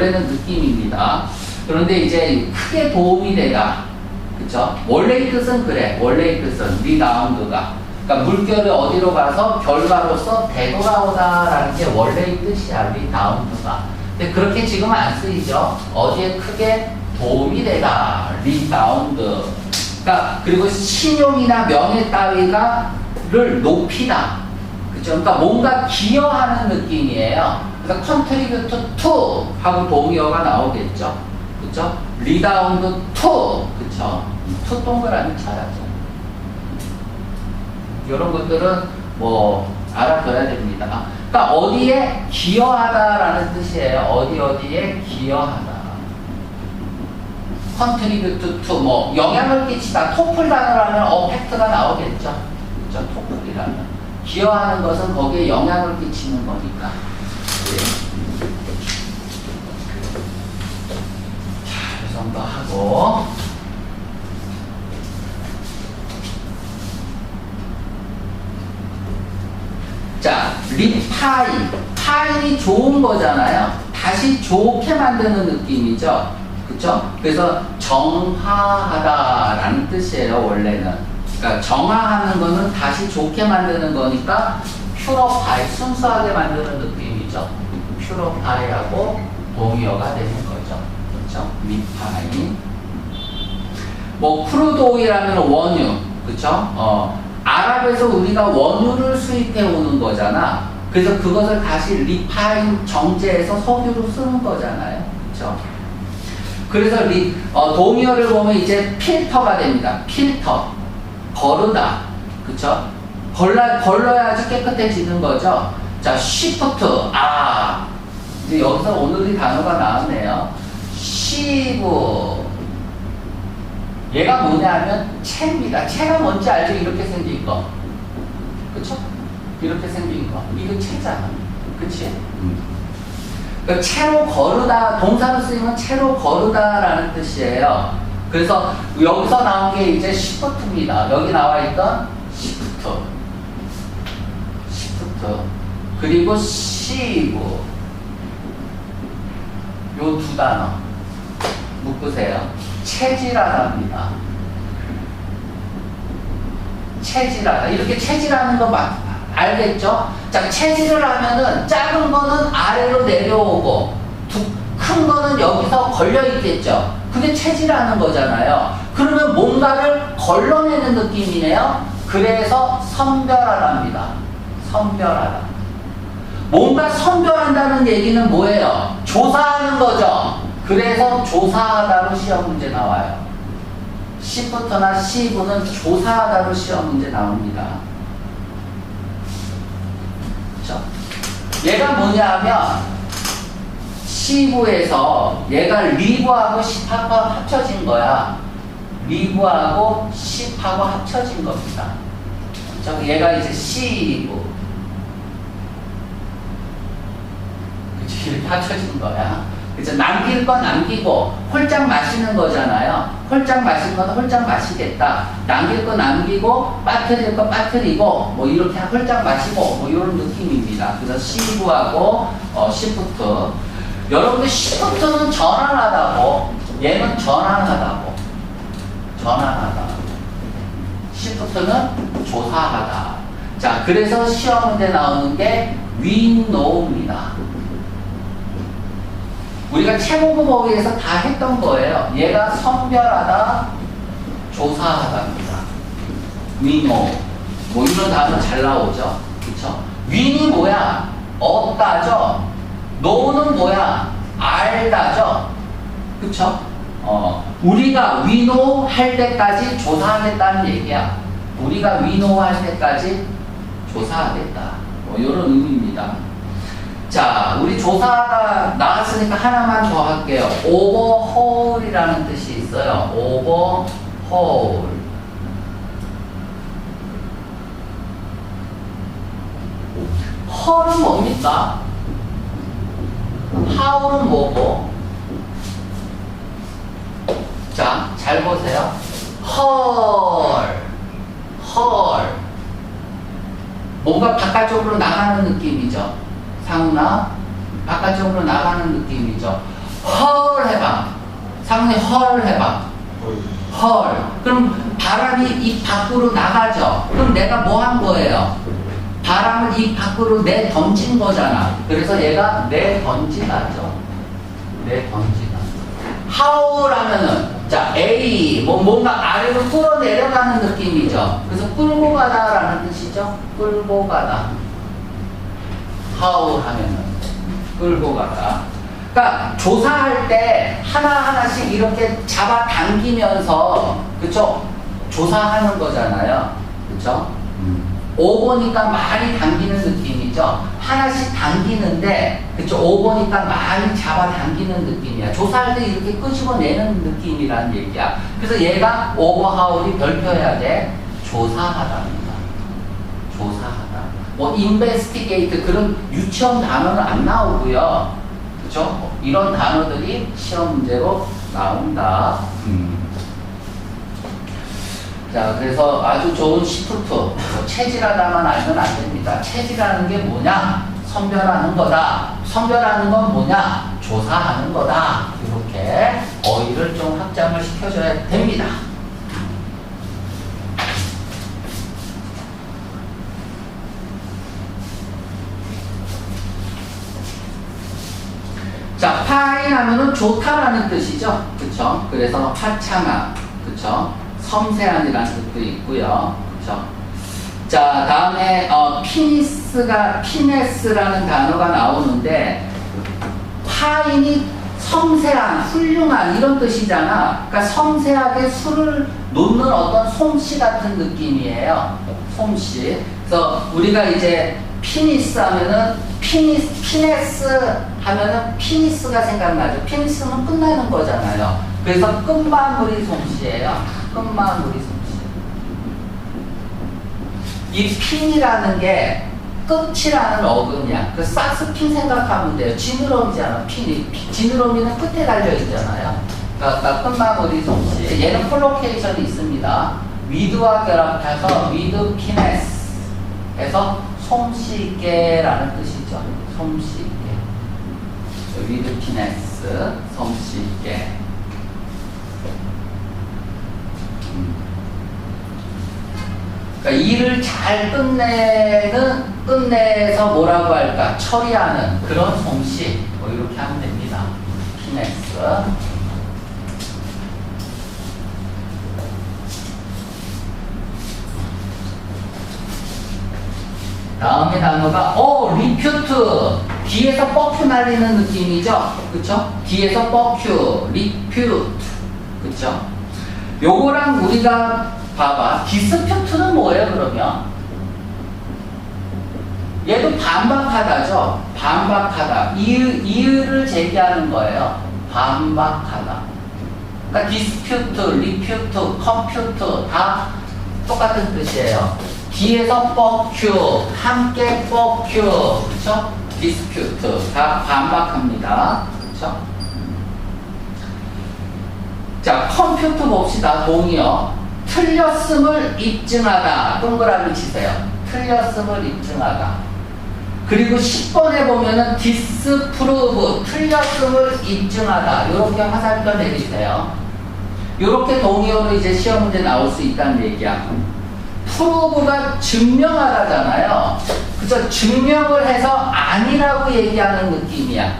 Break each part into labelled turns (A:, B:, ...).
A: 원래는 느낌입니다. 그런데 이제 크게 도움이 되다. 그쵸? 원래의 뜻은 그래. 원래의 뜻은 리라운드가. 그러니까 물결이 어디로 가서 결과로서 되돌아오다라는 게 원래의 뜻이야. 리라운드가. 근데 그렇게 지금 안 쓰이죠. 어디에 크게 도움이 되다. 리라운드. 그러니까 그리고 신용이나 명예 따위가를 높이다. 그죠? 그러니까 뭔가 기여하는 느낌이에요. 그래서 contribute to 하고 동의어가 나오겠죠. 그죠? 리다운드 to 그죠? to 동그라미 쳐야죠. 이런 것들은 뭐 알아둬야 됩니다. 그러니까 어디에 기여하다라는 뜻이에요. 어디 어디에 기여하다. contribute to 뭐 영향을 끼치다. 토플 하면 어펙트가 나오겠죠. 그죠? 토플이라면. 기여하는 것은 거기에 영향을 끼치는 거니까. 네. 자, 이 정도 하고. 자, 리파인. 파인이 좋은 거잖아요. 다시 좋게 만드는 느낌이죠. 그쵸? 그래서 정화하다라는 뜻이에요, 원래는. 그러니까 정화하는 거는 다시 좋게 만드는 거니까 퓨러파이, 순수하게 만드는 느낌 퓨러파이하고 동의어가 되는 거죠. 그렇죠? 리파이. 뭐 크루도이라면 원유, 그렇죠? 어, 아랍에서 우리가 원유를 수입해 오는 거잖아. 그래서 그것을 다시 리파인 정제해서 석유로 쓰는 거잖아요. 그렇죠? 그래서 리, 어, 동의어를 보면 이제 필터가 됩니다. 필터. 거르다. 그쵸? 걸러, 걸러야지 깨끗해지는 거죠. 자, 시프트. 아. 이제 여기서 오늘의 단어가 나왔네요. 시브. 얘가 뭐냐면 채입니다. 채가 뭔지 알죠? 이렇게 생긴 거. 그쵸? 이렇게 생긴 거. 이거 채잖아. 그치? 그 채로 거르다, 동사로 쓰이면 채로 거르다라는 뜻이에요. 그래서 여기서 나온 게 이제 시프트입니다. 여기 나와 있던 시프트. 시프트. 그리고 시브. 요 두 단어. 묶으세요. 체질하다입니다. 체질하다. 이렇게 체질하는 거 막, 알겠죠? 자, 체질을 하면은 작은 거는 아래로 내려오고, 두, 큰 거는 여기서 걸려 있겠죠? 그게 체질하는 거잖아요. 그러면 뭔가를 걸러내는 느낌이네요. 그래서 선별하답니다. 선별하다. 뭔가 선별한다는 얘기는 뭐예요? 조사하는 거죠. 그래서 조사하다로 시험 문제 나와요. C부터나 C부는 조사하다로 시험 문제 나옵니다. 그렇죠? 얘가 뭐냐면 C부에서 얘가 리브하고 10하고 합쳐진 거야. 리브하고 10하고 합쳐진 겁니다. 그렇죠? 얘가 이제 C부. 이렇게 합쳐진 거야. 그죠? 남길 건 남기고 홀짝 마시는 거잖아요. 홀짝 마신 건 홀짝 마시겠다. 남길 거 남기고 빠뜨릴 거 빠뜨리고 뭐 이렇게 홀짝 마시고 뭐 이런 느낌입니다. 그래서 시부하고 어, 시프트. 여러분들 시프트는 전환하다고 얘는 전환하다고 전환하다. 시프트는 조사하다. 자, 그래서 시험 문제 나오는 게 know입니다. 우리가 최고급 어휘에서 다 했던 거예요. 얘가 선별하다, 조사하다입니다. 위노. 뭐 이런 단어 잘 나오죠. 그쵸? 윈이 뭐야? 없다죠? 노는 뭐야? 알다죠? 그쵸? 어, 우리가 위노 할 때까지 조사하겠다는 얘기야. 우리가 위노 할 때까지 조사하겠다. 뭐 이런 의미입니다. 자, 우리 조사가 나왔으니까 하나만 더 할게요. overhaul이라는 뜻이 있어요. overhaul. 헐은 뭡니까? how는 뭐고? 자, 잘 보세요. 헐. 헐. 뭔가 바깥쪽으로 나가는 느낌이죠. 상우나 바깥쪽으로 나가는 느낌이죠. 헐 해봐. 상훈이 헐 해봐. 헐. 그럼 바람이 입 밖으로 나가죠. 그럼 내가 뭐 한 거예요? 바람을 입 밖으로 내 던진 거잖아. 그래서 얘가 내 던지다죠. 내 던지다. 하울하면은 자 A 뭐 뭔가 아래로 끌어 내려가는 느낌이죠. 그래서 끌고 가다라는 뜻이죠. 끌고 가다. 하울하면은 끌고 가다. 그러니까 조사할 때 하나 하나씩 이렇게 잡아 당기면서 그쵸 조사하는 거잖아요. 그쵸? 5보니까 많이 당기는 느낌이죠. 하나씩 당기는데, 그쵸? 5보니까 많이 잡아 당기는 느낌이야. 조사할 때 이렇게 끄집어내는 느낌이란 얘기야. 그래서 얘가 오버하울이 별표해야 돼. 조사하다. 뭐, 인베스티게이트 그런 유치원 단어는 안 나오고요. 그쵸? 이런 단어들이 시험 문제로 나온다. 음. 자, 그래서 아주 좋은 시프트. 뭐 체질하다만 알면 안 됩니다. 체질하는 게 뭐냐? 선별하는 거다. 선별하는 건 뭐냐? 조사하는 거다. 이렇게 어휘를 좀 확장을 시켜줘야 됩니다. 자, 파인 하면은 좋다라는 뜻이죠. 그쵸? 그래서 화창한, 그쵸? 섬세한이라는 뜻도 있고요. 그쵸? 자, 다음에, 어, 피니스가, 피네스라는 단어가 나오는데, 파인이 섬세한, 훌륭한 이런 뜻이잖아. 그러니까 섬세하게 술을 놓는 어떤 솜씨 같은 느낌이에요. 솜씨. 그래서 우리가 이제 피니스 하면은 피니스, 피네스 하면은 피니스가 생각나죠. 피니스는 끝나는 거잖아요. 그래서 끝마무리 솜씨예요. 끝마무리 솜씨. 이 핀이라는 게 끝이라는 어근이야. 그 삭스핀 생각하면 돼요. 지느러미잖아. 핀이. 피- 지느러미는 끝에 달려 있잖아요. 그러니까 끝마무리 솜씨. 얘는 콜로케이션이 있습니다. 위드와 결합해서 위드 피네스 해서 솜씨 있게라는 뜻이죠. 솜씨 있게. 위드 피네스, 솜씨 있게. 음. 그러니까 일을 잘 끝내는 끝내서 뭐라고 할까 처리하는 그런 솜씨 뭐 이렇게 하면 됩니다. 피네스. 다음에 단어가 어 리퓨트. 뒤에서 뻑큐 날리는 느낌이죠? 그쵸? 뒤에서 뻑큐 리퓨트. 그쵸? 요거랑 우리가 봐봐. 디스퓨트는 뭐예요 그러면? 얘도 반박하다죠? 반박하다. 이의, 이의를 제기하는 거예요. 반박하다. 그러니까 디스퓨트 리퓨트 컴퓨트 다 똑같은 뜻이에요 뒤에서 뻑큐, 함께 뻑큐, 그쵸? 디스퓨트, 다 반박합니다. 그쵸? 자, 컴퓨터 봅시다. 동의어. 틀렸음을 입증하다. 동그라미 치세요. 틀렸음을 입증하다. 그리고 10번에 보면은 disprove, 틀렸음을 입증하다. 이렇게 화살표 내리세요. 이렇게 동의어로 이제 시험 문제 나올 수 있다는 얘기야. 프로브가 증명하다잖아요. 그쵸? 증명을 해서 아니라고 얘기하는 느낌이야.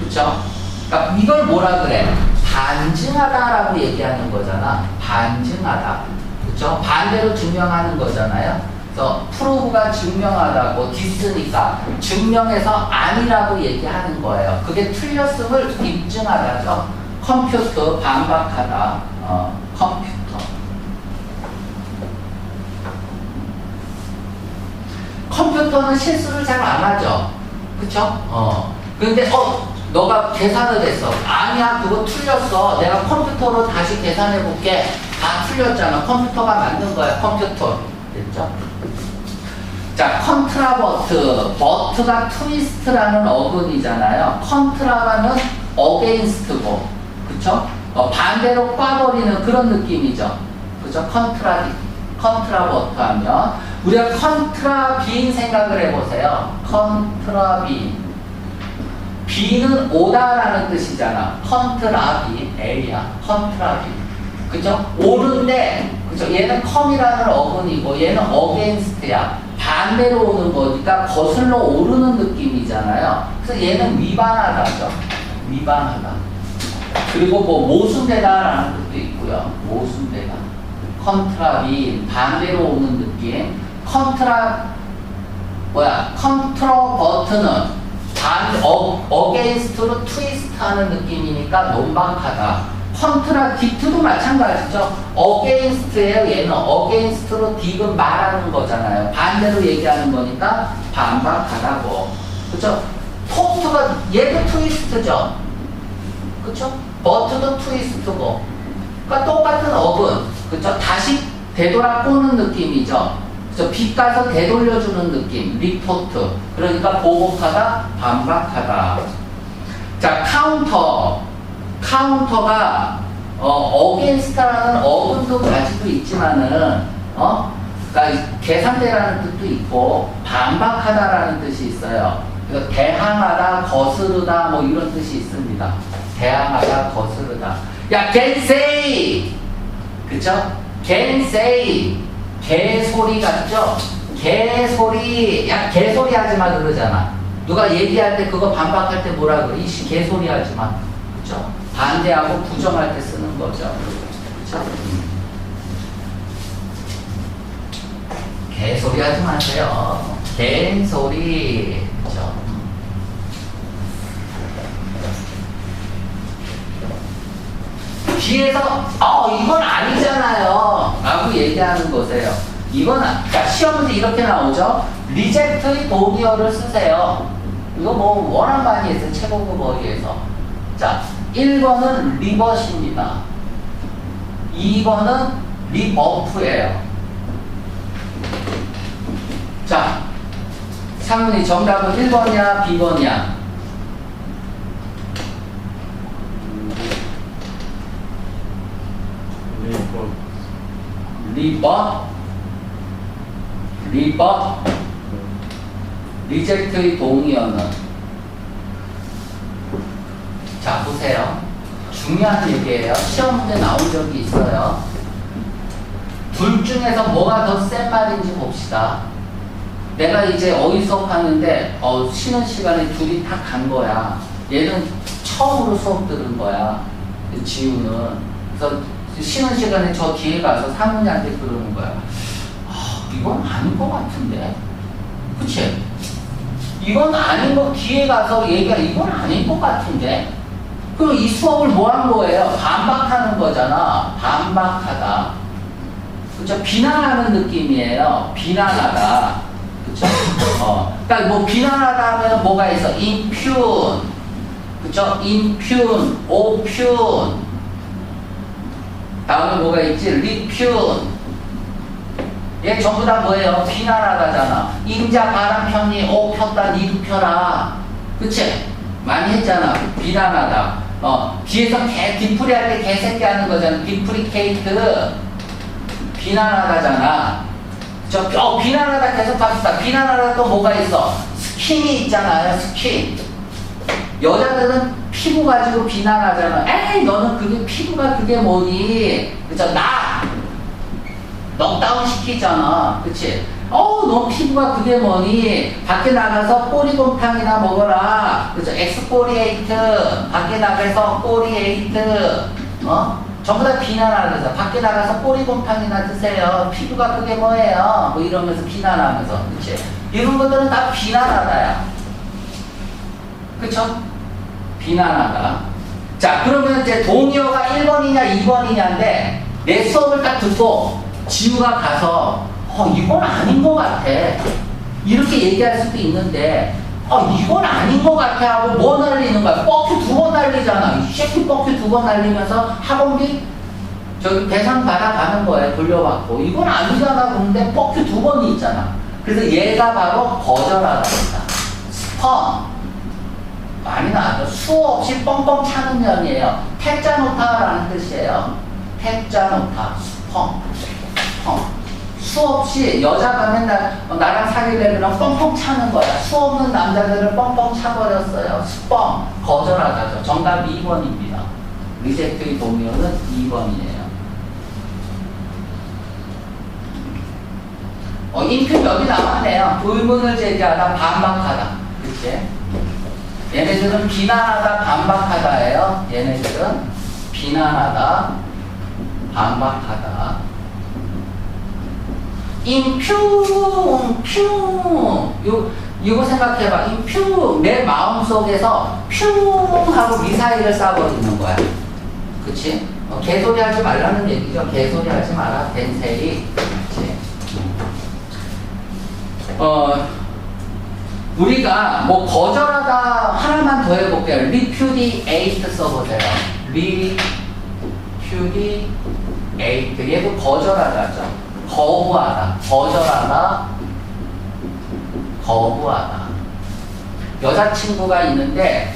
A: 그쵸? 그러니까 이걸 뭐라 그래? 반증하다라고 얘기하는 거잖아. 반증하다. 그쵸? 반대로 증명하는 거잖아요. 그래서 프로브가 증명하다고 디스니까 증명해서 아니라고 얘기하는 거예요. 그게 틀렸음을 입증하다죠. 컴퓨터 반박하다. 어, 컴퓨터. 컴퓨터는 실수를 잘 안 하죠. 그쵸? 어. 근데, 어, 너가 계산을 했어. 아니야, 그거 틀렸어. 내가 컴퓨터로 다시 계산해 볼게. 다 틀렸잖아. 컴퓨터가 만든 거야, 컴퓨터. 됐죠? 자, 컨트라버트. 버트가 트위스트라는 어근이잖아요. 컨트라가는 어게인스트고. 그쵸? 어, 반대로 꽈버리는 그런 느낌이죠. 그죠? 컨트라, 컨트라버트 하면. 우리가 컨트라빈 생각을 해보세요. 컨트라빈. B는 오다라는 뜻이잖아. 컨트라비, A야. 컨트라 비. 그죠? 오는데, 그죠? 얘는 컴이라는 어근이고, 얘는 어게인스트야. 반대로 오는 거니까 거슬러 오르는 느낌이잖아요. 그래서 얘는 위반하다죠. 위반하다. 그리고 뭐 모순되다라는 뜻도 있고요. 모순되다. 컨트라비, 반대로 오는 느낌. 컨트라, 뭐야, 컨트로버트는 반, 어, 어게인스트로 트위스트 하는 느낌이니까 논박하다. 컨트라딕트도 마찬가지죠. 어게인스트예요. 얘는 어게인스트로 딕은 말하는 거잖아요. 반대로 얘기하는 거니까 반박하다고. 그죠? 토트가 얘도 트위스트죠. 그쵸? 버트도 트위스트고. 그러니까 똑같은 어근. 그쵸? 다시 되돌아 꼬는 느낌이죠. 그래서 빗가서 되돌려주는 느낌, 리포트. 그러니까 보복하다, 반박하다. 자, 카운터. 카운터가 어, 어게인스트라는 어근도 가지고 있지만은 어? 그러니까 계산대라는 뜻도 있고 반박하다라는 뜻이 있어요. 그래서 대항하다, 거스르다 뭐 이런 뜻이 있습니다. 대항하다, 거스르다. 야, 겐세이! 그쵸? 겐세이! 개소리 같죠? 개소리! 야, 개소리 하지 마 그러잖아. 누가 얘기할 때 그거 반박할 때 뭐라 그래? 이씨 개소리 하지 마. 그쵸? 반대하고 부정할 때 쓰는 거죠. 그쵸? 개소리 하지 마세요. 개소리. 그쵸? 뒤에서 어 이건 아니잖아요 라고 얘기하는 거세요. 이건 아, 그러니까 시험 문제 이렇게 나오죠? 리젝트의 도니어를 쓰세요. 이거 뭐 워낙 많이 했어요? 최고급 어휘에서. 자 1번은 리버시입니다. 2번은 리버프예요. 자 상문이 정답은 1번이야? B번이야
B: 네이버
A: 리버? 리버? 리젝트의 동의어는? 자 보세요. 중요한 얘기예요. 시험 문제 나온 적이 있어요. 둘 중에서 뭐가 더 센 말인지 봅시다. 내가 이제 어휘 수업 하는데 어, 쉬는 시간에 둘이 다 간 거야. 얘는 처음으로 수업 들은 거야. 지우는. 그래서 쉬는 시간에 저 뒤에 가서 상훈이한테 그러는 거야. 아, 이건 아닌 것 같은데. 그치? 이건 아닌 거 뒤에 가서 얘기가 이건 아닌 것 같은데. 그럼 이 수업을 뭐 한 거예요? 반박하는 거잖아. 반박하다. 그쵸? 비난하는 느낌이에요. 비난하다. 그쵸? 어. 그니까 뭐 비난하다 하면 뭐가 있어? impugn. 그쵸? impugn, opugn. 다음에 뭐가 있지? 리퓨. 얘 전부 다 뭐예요? 비난하다잖아. 임자 바람 폈니? 오 폈다 니도 펴라. 그치? 많이 했잖아. 비난하다. 어 뒤에서 개 뒷풀이 할 때 개새끼 하는 거잖아. 디프리케이트. 비난하다잖아. 저 어, 비난하다 계속 봤다. 비난하다 또 뭐가 있어? 스킨이 있잖아요. 스킨. 여자들은 피부 가지고 비난하잖아. 에이, 너는 그게 피부가 그게 뭐니? 그죠? 나! 넉다운 시키잖아. 그치? 어, 너 피부가 그게 뭐니? 밖에 나가서 꼬리곰탕이나 먹어라. 그죠? 엑스포리에이트. 밖에 나가서 꼬리에이트. 어? 전부 다 비난하면서 밖에 나가서 꼬리곰탕이나 드세요. 피부가 그게 뭐예요? 뭐 이러면서 비난하면서. 그치? 이런 것들은 다 비난하다야. 그쵸? 비난하다. 자, 그러면 이제 동의어가 1번이냐 2번이냐인데 내 수업을 딱 듣고 지우가 가서 어, 이건 아닌 것 같아. 이렇게 얘기할 수도 있는데 어, 이건 아닌 것 같아 하고 뭐 날리는 거야? 뻑큐 두 번 날리잖아. 이 새끼 뻑큐 두 번 날리면서 학원비 저기 배상 받아가는 거예요. 돌려받고. 이건 아니잖아. 그런데 뻑큐 두 번이 있잖아. 그래서 얘가 바로 거절하다입니다. 스펀. 많이 나왔죠. 수 없이 뻥뻥 차는 년이에요. 태자 놓다라는 뜻이에요. 태자 놓다. 펑, 펑, 수없이 여자가 맨날 어, 나랑 그럼 뻥뻥 차는 거야. 수 없는 남자들을 뻥뻥 차버렸어요. 수뻥. 거절하자죠. 정답 2번입니다. 리젝트의 동요는 2번이에요. 어, 인표 여기 나왔네요. 의문을 제기하다, 반박하다. 그치? 얘네들은 비난하다, 반박하다예요. 얘네들은 비난하다, 반박하다. 인퓨, 퓨. 요, 이거 생각해봐. 인퓨. 내 마음 속에서 퓨 하고 미사일을 쏴버리는 거야. 그치? 어, 개소리 하지 말라는 얘기죠. 개소리 하지 마라. 벤세이. 그치? 어, 우리가 뭐 거절하다 하나만 더 해볼게요. repudiate 써보세요. repudiate. 얘도 거절하다죠. 거부하다. 거절하다. 거부하다. 여자친구가 있는데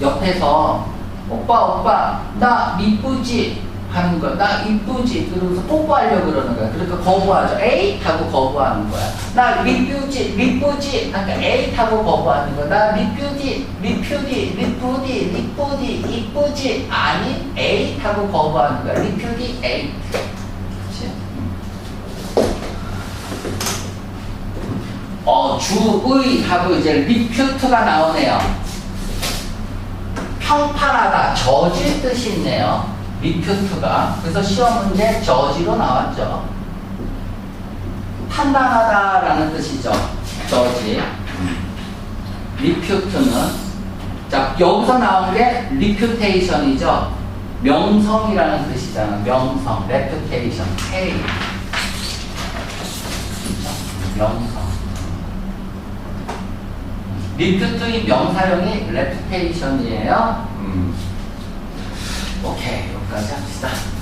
A: 옆에서 오빠 오빠 나 이쁘지 하는 거야. 나 이쁘지 그러면서 뽀뽀하려고 그러는 거야. 그러니까 거부하죠. 에이 하고 거부하는 거야. 나 리뷰지 리쁘지 그러니까 에이 하고 거부하는 거야. 나 리뷰지 리뷰디 리쁘디 리쁘디 이쁘지 아니 에이 하고 거부하는 거야. 리뷰디 에이. 어 주의 하고 이제 리퓨트가 나오네요. 평판하다, 저질 뜻이 있네요. 리퓨트가. 그래서 시험 문제 저지로 나왔죠. 판단하다라는 뜻이죠. 저지. 리퓨트는 자 여기서 나온 게 리퓨테이션이죠. 명성이라는 뜻이잖아. 명성, 레퓨테이션, 페이. 명성. 리퓨트의 명사형이 레퓨테이션이에요. 음. 오케이, 여기까지 합시다.